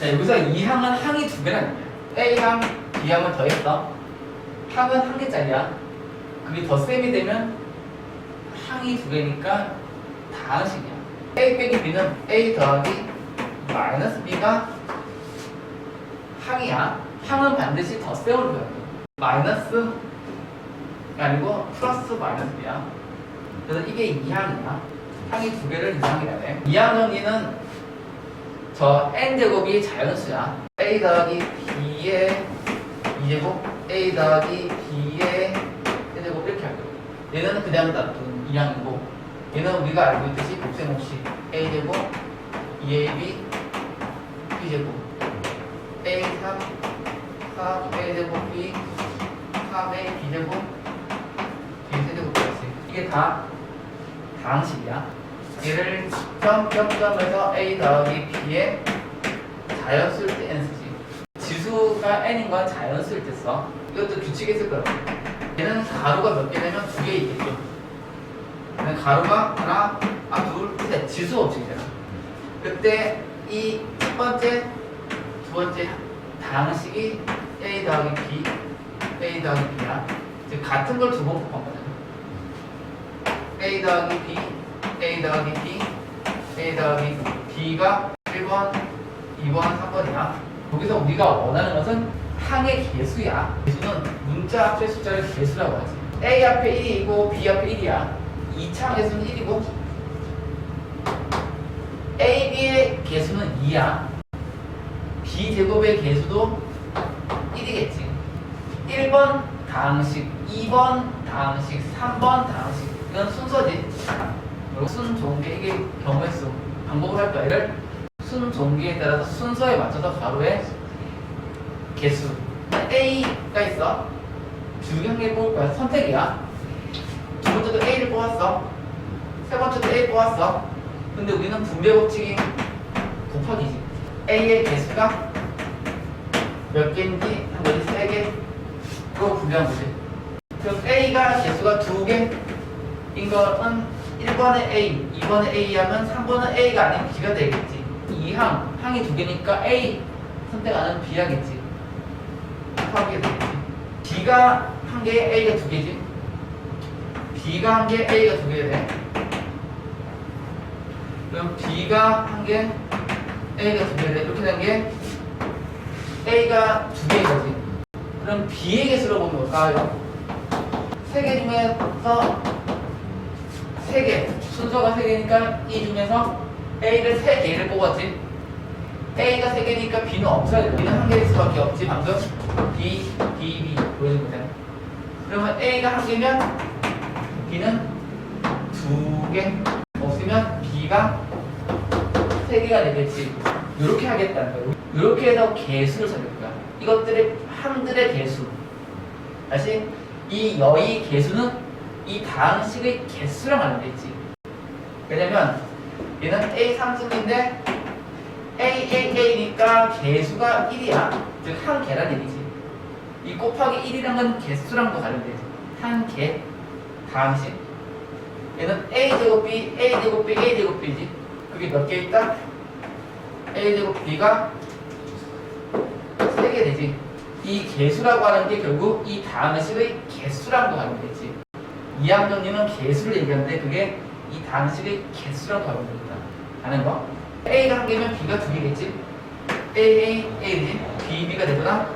자, 여기서 이 항은 항이 두 개라는 거야. A항, B항을 더했어. 항은 한 개짜리야. 그게 더 셈이 되면 항이 두 개니까 다항식이야. A 빼기 B는 A 더하기 마이너스 B가 항이야. 항은 반드시 더 셈을 줘야 돼. 마이너스 아니고 플러스 마이너스야. 그래서 이게 2항이야. 항이 두 개를 이항이라네. 2항은 이는 저 n제곱이 자연수야. a 더하기 b의 2제곱, a 더하기 b의 1제곱 이렇게 할거야 얘는 그냥 놔둔 2항이고 얘는 우리가 알고 있듯이 곱셈 없이 a제곱, 2ab, b제곱, a3, 4, a제곱, b, 3a, b제곱, b 세제곱 같이 이게 다 다항식이야. 얘를 점점점에서 a 더하기 b의 자연수일 때 n 쓰지. 지수가 n인 건 자연수일 때 써. 이것도 규칙이 있을 거야. 얘는 가루가 몇 개 되면 두 개 있겠죠. 가루가 하나, 아, 둘, 셋. 지수 법칙이잖아. 그때 이 첫 번째, 두 번째 다항식이 a 더하기 b, a 더하기 b야. 즉 같은 걸 두 번 곱한 거잖아. a 더하기 b, a 더하기 b, a 더하기 b가 1번, 2번, 3번이야. 여기서 우리가 원하는 것은 항의 개수야. 개수는 문자 앞에 숫자를 개수라고 하지. a 앞에 1이고 b 앞에 1이야. 2차 개수는 1이고 a, b의 개수는 2야. b 제곱의 개수도 1이겠지. 1번 다항식, 2번 다항식, 3번 다항식. 이건 순서지. 그리고 순종계 이게 경우의 수. 반복을 할 거야. 이를 순종계에 따라서 순서에 맞춰서 가로의 개수. A가 있어. 두 경계 뽑을 거야. 선택이야. 두 번째도 A를 뽑았어. 세 번째도 A 뽑았어. 근데 우리는 분배 법칙이 곱하기지. A의 개수가 몇 개인지 한 거지 세 개. 그거 분배한 거지. 그럼 A가 개수가 두 개인 거는 1번에 A, 2번에 A 하면 3번은 A가 아닌 B가 되겠지. 2항, 항이 두 개니까 A 선택 안 하면 B 하겠지. 하게 되겠지. B가 한 개에 A가 두 개지. B가 한 개에 A가 두개 돼. 그럼 B가 한 개, A가 두개 돼. 이렇게 된 게 A가 두 개인 거지. 그럼 개수로 보면 뭘까요? 세 개 중에서 세 개, 순서가 세 개니까 이 중에서 A를 세 개를 뽑았지. A가 세 개니까 B는 없어야 돼. B는 한 개일 수밖에 없지. 방금 B, B, B 보여준 거잖아. 그러면 A가 한 개면 B는 두 개. 없으면 B가 세 개가 되겠지. 이렇게 하겠다는 거야. 이렇게 해서 개수를 찾을 거야. 이것들의 항들의 개수. 다시 이 여의 개수는 이 다항식의 개수랑 관련되지. 왜냐면 얘는 A 상승인데 A, A, A니까 개수가 1이야. 즉, 한 개란 얘기지. 이 곱하기 1이란 건 개수랑도 관련되지. 한 개, 다항식. 얘는 A 제곱 B, A 제곱 B, A 제곱 B지. 그게 몇 개 있다? A 제곱 B가 3개 되지. 이 개수라고 하는 게 결국 이 다항식의 개수랑도 관련되지. 이항정리는 개수를 얘기하는데 그게 이 다항식의 개수랑 관련됩니다. 아는 거? A가 한 개면 B가 두 개겠지? A, A, A지? B, B가 되거나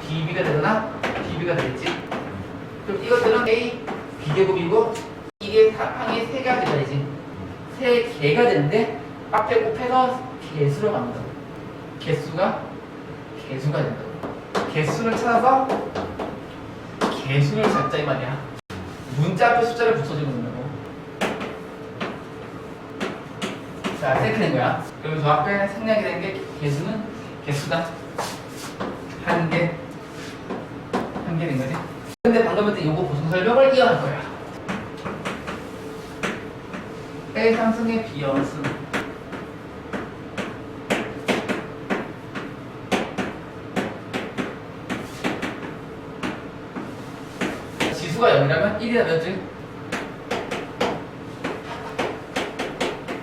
B, B가 되거나 B, B가 되겠지? 그럼 이것들은 A, B제곱이고 이게 다 항이 세 개가 되어야지. 세 개가 되는데 앞에 곱해서 개수로 만든다. 개수가 개수가 된다고. 개수를 찾아서 개수를 찾자 이 말이야. 문자 앞에 숫자를 붙여주는 거고. 자, 이렇게 된 거야. 그럼 저 앞에 생략이 된 게 개수는 개수다. 한 개, 한 개 된 거지. 근데 방금 했던 요거 보충 설명을 이어갈 거야. A 상승의 비연수. 지수가 0이라면 1이라 몇 줄?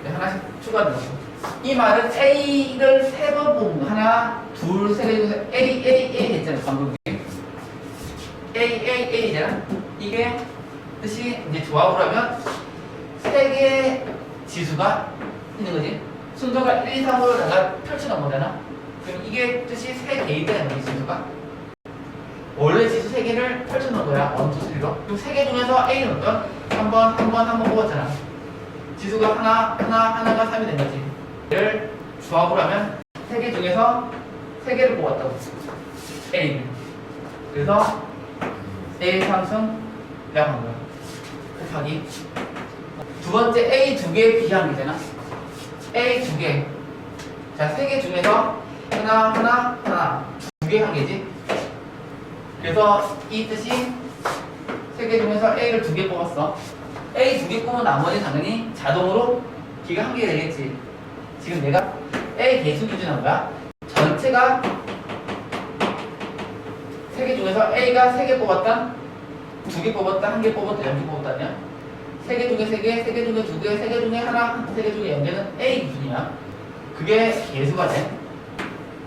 네, 하나씩 추가된다고. 이이 말은 A를 세번 거. 하나, 둘, 세개 중에서 A, A, A 했잖아, 방금. A, A, A잖아. 이게 뜻이 이제 조합을 하면 세 개의 지수가 있는 거지. 순서가 1, 2, 3으로 내가 펼쳐놓은 거잖아. 그럼 이게 뜻이 세 개이다, 여기 지수가. 원래 지수 세 개를 펼쳐놓은 거야. 원, 투, 쓰리로. 그럼 세개 중에서 A는 어떤? 한 번, 한 번, 한 번 뽑았잖아. 지수가 하나, 하나, 하나가 3이 된 거지. 얘를 조합을 하면 세개 중에서 세 개를 뽑았다고. A. 그래서 A 상승 약한 거야. 곱하기. 두 번째 A 두 개, B 한 개잖아. A 두 개. 자, 세 개 중에서 하나, 하나, 하나. 두 개 한 개지. 그래서 이 뜻이 세 개 중에서 A를 두 개 뽑았어. A 두 개 뽑으면 나머지 당연히 자동으로 B가 한 개 되겠지. 지금 내가 A 개수 기준한 거야. 전체가 세 개 중에서 A가 세 개 뽑았다, 두 개 뽑았다, 한 개 뽑았다, 영개 뽑았다냐? 세개 중에 세 개, 세 개 중에 두 개, 세 개 중에 하나, 세 개 중에 영 개는 A 기준이야. 그게 개수가 돼.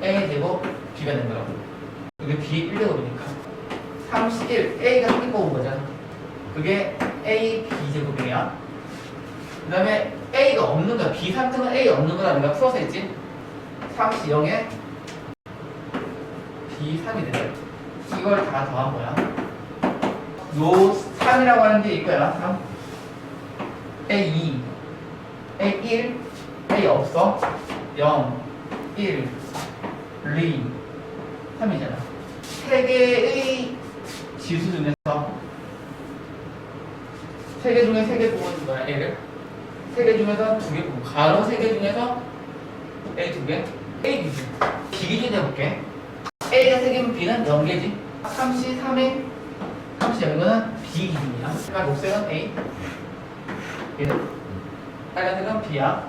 A 제곱 B가 된 거라고. 그게 B 1제곱이니까. 31, A가 한개 뽑은 거잖아. 그게 A, B 제곱이야. 그 다음에 A가 없는 거야. B 3등은 A 없는 거라 내가 풀어서 했지. 30, 0에 B 3이 돼. 이걸 다 더한 거야. 요 3이라고 하는 게 이거야. 3. A 2, A 1, A 없어. 0, 1, 2, 3이잖아. 세 개의 지수 중에서 세 개 중에 세 개 뽑은 거야, A를. 세 개 중에서 두 개 뽑고, 가로 세 개 중에서 A 두 개, A 기준. B 기준 해볼게. A가 세 개면 B는 0개지. 33에 30이면 B 기준이야. 그러니까 녹색은 A, 얘는 빨간색은 B야.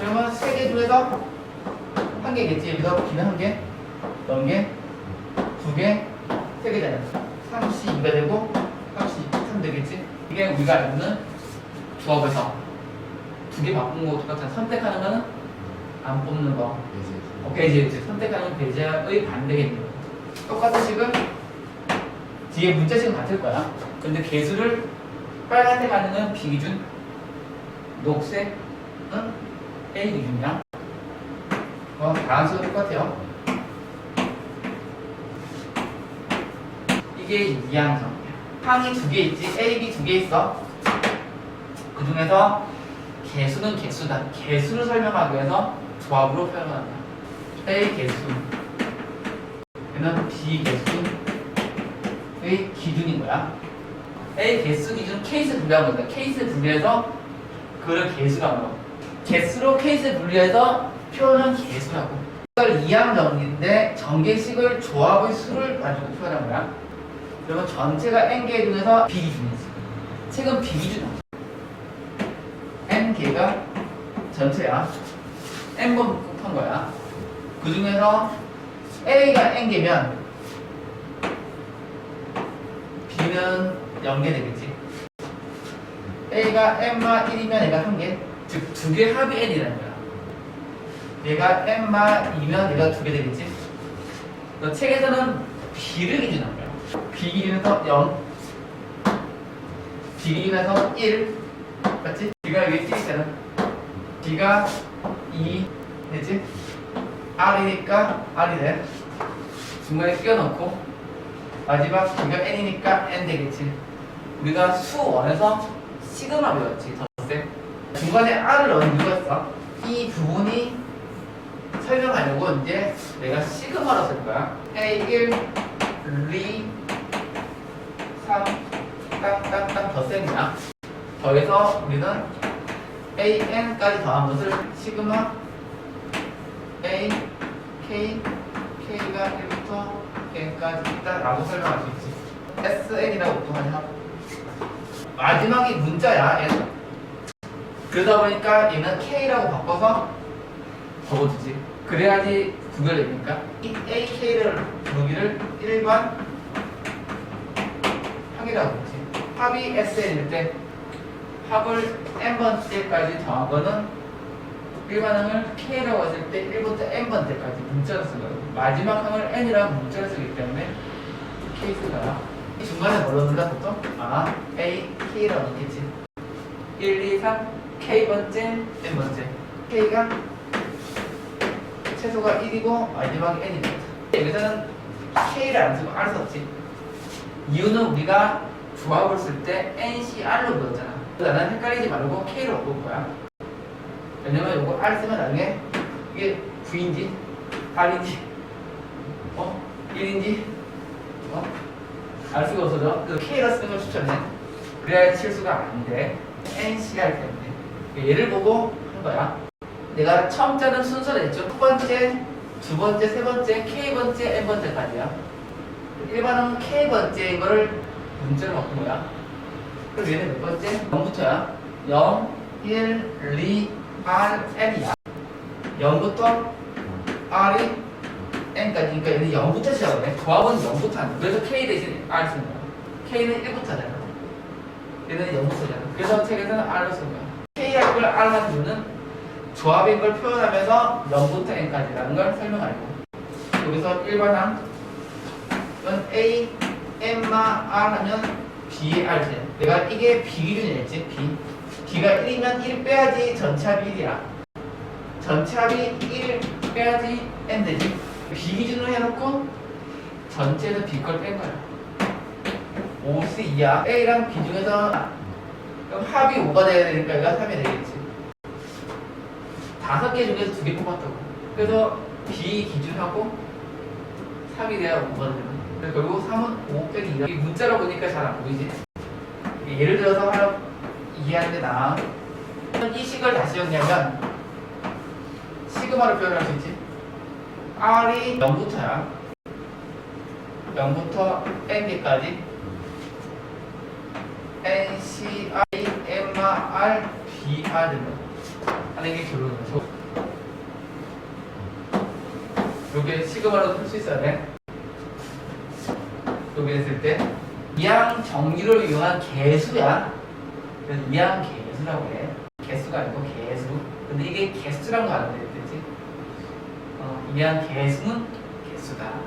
그러면 세 개 중에서 한 개겠지. 여기서 B는 한 개, 0개, 두 개, 세 개잖아. 32가 되고 33 되겠지. 이게 우리가 알고 있는 조합에서 두 개 바꾼 거 똑같아. 선택하는 거는 안 뽑는 거. 어, 배제, 이제 선택하는 배제의 반대겠네요. 똑같은 식은 뒤에 문자식은 같을 거야. 근데 개수를 빨간색 하는 건 비기준, 녹색은 A 기준이야. 어, 단수가 똑같아요. 이게 이항성이야. 항이 두 개 있지, A, B 두 개 있어. 그 중에서 개수는 개수다. 개수를 설명하기 위해서 조합으로 표현한다. A 개수 얘는 B 개수의 기준인 거야. A 개수 기준 케이스 분리하는 거다. 케이스 분리해서 그걸 개수라고. 개수로 케이스 분리해서 표현은 개수라고. 이걸 이항 정리인데 전개식을 조합의 수를 가지고 표현한 거야. 그러면 전체가 n 개 중에서 B 기준이지. 책은 B 기준이야. n 개가 전체야. n 번 곱한 거야. 그 중에서 A가 N개면 B는 0개 되겠지. A가 N마 1이면 얘가 1개. 즉, 두 개 합이 N이라는 거야. 얘가 N마 2면 얘가 두 개 되겠지. 너 책에서는 B를 기준한 거야. B 기준에서 0, B 기준에서 1, 맞지? B가 여기 1이잖아. B가 2 되지? R이니까 R이 돼. 중간에 끼워넣고 마지막 B가 N이니까 N 되겠지. 우리가 수원에서 시그마 배웠지. 덧셈. 중간에 R을 넣은 이유가 있어. 이 부분이 설명하려고 이제 내가 시그마로 쓸 거야. A1, 2, 3, 땅땅땅 덧셈이야. 더해서 우리는 AN까지 더한 것을 시그마 A, K, K가 1부터 N까지 있다라고 설명할 수 있지. SN이라고 또 하냐? 마지막이 문자야, N. 그러다 보니까 얘는 K라고 바꿔서 적어주지. 그래야지 구별되니까. 이 AK를 부르기를 일반 합이라고 그러지. 합이 SN일 때 합을 N번째까지 더한 거는 일반항을 K라고 했을 때 1부터 N번째까지 문자로 쓴 거예요. 마지막 항을 N이라고 문자로 쓰기 때문에 K. 이 중간에 뭘로 넣는다 보통? 아, A, K라고 넣겠지. 1, 2, 3, K번째, N번째. K가 최소가 1이고 마지막이 N이거든. 여기서는 K를 안 쓰고 R 썼지. 이유는 우리가 조합을 쓸 때 NCR로 불렀잖아. 나는 헷갈리지 말고 K로 바꿀 거야. 왜냐면 이거 R 쓰면 나중에 이게 9인지, 8인지, 어? 1인지, 어? 알 수가 없어져. 그래서 K로 쓰는 걸 추천해. 그래야 실수가 안 돼. NCR 때문에. 얘를 보고 한 거야. 내가 처음 짜는 순서를 했죠. 첫 번째, 두 번째, 세 번째, K번째, N번째까지야. 일반은 K번째인 거를 문자로 바꾼 거야. 그럼 얘는 몇 번째? 0부터야. 0, 1, 2, R, N이야. 0부터 R이 N까지. 그러니까 얘는 0부터 시작을 해. 조합은 0부터 한다. 그래서 K 대신 R 쓰는 거야. K는 1부터 하잖아. 얘는 0부터잖아. 그래서 책에서는 R로 쓰는 거야. K 할 걸 R 한 이유는 조합인 걸 표현하면서 0부터 N까지라는 걸 설명하려고. 여기서 일반항 이건 A, M마 R 하면 B의 R지. 내가 이게 비기준이랬지, B. B가 1이면 1 빼야지 전체 합이 1이야. 전체 합이 1 빼야지 N 되지. 비기준으로 해놓고 전체에서 B 걸 뺀 거야. 5C 2야. A랑 B 중에서 그럼 합이 5가 돼야 되니까 이거 3이 되겠지. 다섯 개 중에서 두 개 뽑았다고. 그래서 B 기준하고 3이 돼야 5가 되는 그래서 결국 3은 5 빼기 2다. 이 문자로 보니까 잘 안 보이지? 예를 들어서 하나 이해하는데 나. 이 식을 다시 정리하면 시그마로 표현할 수 있지. R이 0부터야. 0부터 N까지. N, C, I, M, R, B, R. 하는 게 결론이야. 요게 시그마로 쓸 수 있어야 돼. 여기 했을 때 이항 정리를 이용한 개수야. 그래서 이항 개수라고 해. 개수가 아니고 개수. 근데 이게 개수라는 거 아는데, 그치? 어, 이항 개수는 개수다.